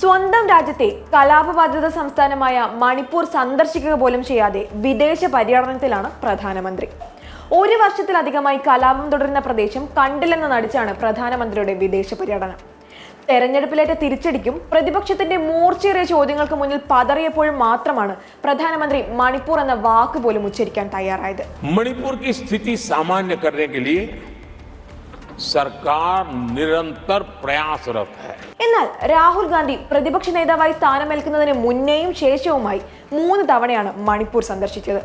സ്വന്തം രാജ്യത്തെ കലാപബാധിത സംസ്ഥാനമായ മണിപ്പൂർ സന്ദർശിക്കുക പോലും ചെയ്യാതെ വിദേശ പര്യടനത്തിലാണ് പ്രധാനമന്ത്രി. ഒരു വർഷത്തിലധികമായി കലാപം തുടരുന്ന പ്രദേശം കണ്ടില്ലെന്ന് നടിച്ചാണ് പ്രധാനമന്ത്രിയുടെ വിദേശ പര്യടനം. തെരഞ്ഞെടുപ്പിലേറ്റ തിരിച്ചടിക്കും പ്രതിപക്ഷത്തിന്റെ മൂർച്ചയേറിയ ചോദ്യങ്ങൾക്ക് മുന്നിൽ പതറിയപ്പോഴും മാത്രമാണ് പ്രധാനമന്ത്രി മണിപ്പൂർ എന്ന വാക്ക് പോലും ഉച്ചരിക്കാൻ തയ്യാറായത്. മണിപ്പൂർ സ്ഥിതി സാമാന്യ സർക്കാർ നിരന്തർ പ്രയാസരത് എന്നാൽ രാഹുൽ ഗാന്ധി പ്രതിപക്ഷ നേതാവായി സ്ഥാനമേൽക്കുന്നതിന് മുന്നേയും ശേഷവുമായി മൂന്ന് തവണയാണ് മണിപ്പൂർ സന്ദർശിച്ചത്.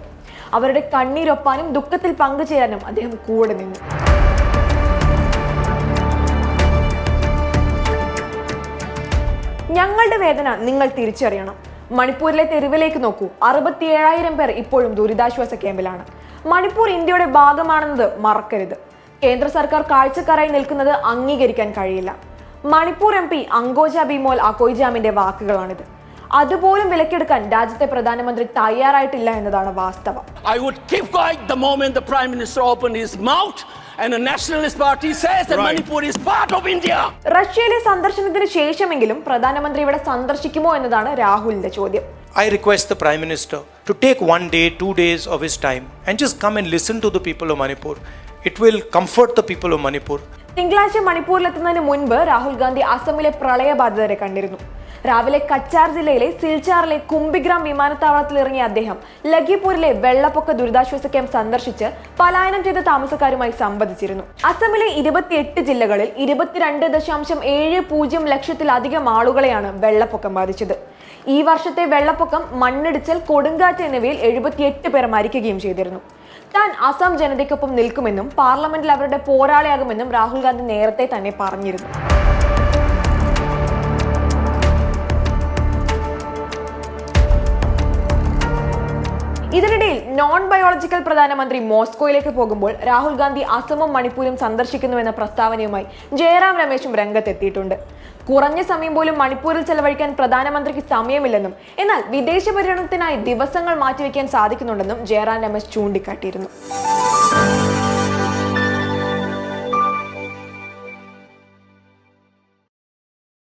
അവരുടെ കണ്ണീരൊപ്പാനും ദുഃഖത്തിൽ പങ്കുചേരാനും അദ്ദേഹം കൂടെ നിന്നു. ഞങ്ങളുടെ വേദന നിങ്ങൾ തിരിച്ചറിയണം. മണിപ്പൂരിലെ തെരുവിലേക്ക് നോക്കൂ. അറുപത്തിയേഴായിരം പേർ ഇപ്പോഴും ദുരിതാശ്വാസ ക്യാമ്പിലാണ്. മണിപ്പൂർ ഇന്ത്യയുടെ ഭാഗമാണെന്നത് മറക്കരുത്. കേന്ദ്ര സർക്കാർ കാഴ്ചക്കാരായി നിൽക്കുന്നത് അംഗീകരിക്കാൻ കഴിയില്ല മണിപ്പൂർ എം പി അങ്കോജ ബിമോൽ അക്കോയ്ജാമിന്റെ വാക്കുകളാണിത് അതുപോലും വിലക്കെടുക്കാൻ രാജ്യത്തെ പ്രധാനമന്ത്രി തയ്യാറായിട്ടില്ല എന്നതാണ് വാസ്തവം I would keep quiet the moment the Prime Minister opened his mouth and the Nationalist Party says that Manipur is part of India. റഷ്യയിലെ സന്ദർശനത്തിന് ശേഷമെങ്കിലും പ്രധാനമന്ത്രി ഇവിടെ സന്ദർശിക്കുമോ എന്നതാണ് രാഹുലിന്റെ ചോദ്യം I request the Prime Minister to take one day, two days of his time and just come and listen to the people of Manipur. It will comfort the people of Manipur തിങ്കളാഴ്ച മണിപ്പൂരിലെത്തുന്നതിന് മുൻപ് രാഹുൽ ഗാന്ധി അസമിലെ പ്രളയബാധിതരെ കണ്ടിരുന്നു. രാവിലെ കച്ചാർ ജില്ലയിലെ സിൽച്ചാറിലെ കുംബിഗ്രാം വിമാനത്താവളത്തിൽ ഇറങ്ങിയ അദ്ദേഹം ലഖിപൂരിലെ വെള്ളപ്പൊക്ക ദുരിതാശ്വാസ ക്യാമ്പ് സന്ദർശിച്ച് പലായനം ചെയ്ത താമസക്കാരുമായി സംവദിച്ചിരുന്നു. അസമിലെ ഇരുപത്തിയെട്ട് ജില്ലകളിൽ ഇരുപത്തിരണ്ട് ദശാംശം ഏഴ് പൂജ്യം ലക്ഷത്തിലധികം ആളുകളെയാണ് വെള്ളപ്പൊക്കം ബാധിച്ചത്. ഈ വർഷത്തെ വെള്ളപ്പൊക്കം മണ്ണിടിച്ചൽ കൊടുങ്കാറ്റ് എന്നിവയിൽ എഴുപത്തിയെട്ട് പേർ മരിക്കുകയും ചെയ്തിരുന്നു. താൻ അസം ജനതയ്ക്കൊപ്പം നിൽക്കുമെന്നും പാർലമെന്റിൽ അവരുടെ പോരാളിയാകുമെന്നും രാഹുൽ ഗാന്ധി നേരത്തെ തന്നെ പറഞ്ഞിരുന്നു. ഇതിനിടയിൽ നോൺ ബയോളജിക്കൽ പ്രധാനമന്ത്രി മോസ്കോയിലേക്ക് പോകുമ്പോൾ രാഹുൽ ഗാന്ധി അസമും മണിപ്പൂരും സന്ദർശിക്കുന്നുവെന്ന പ്രസ്താവനയുമായി ജയറാം രമേശും രംഗത്തെത്തിയിട്ടുണ്ട്. കുറഞ്ഞ സമയം പോലും മണിപ്പൂരിൽ ചെലവഴിക്കാൻ പ്രധാനമന്ത്രിക്ക് സമയമില്ലെന്നും എന്നാൽ വിദേശ പര്യടനത്തിനായി ദിവസങ്ങൾ മാറ്റിവെക്കാൻ സാധിക്കുന്നുണ്ടെന്നും ജയറാം രമേശ് ചൂണ്ടിക്കാട്ടിയിരുന്നു.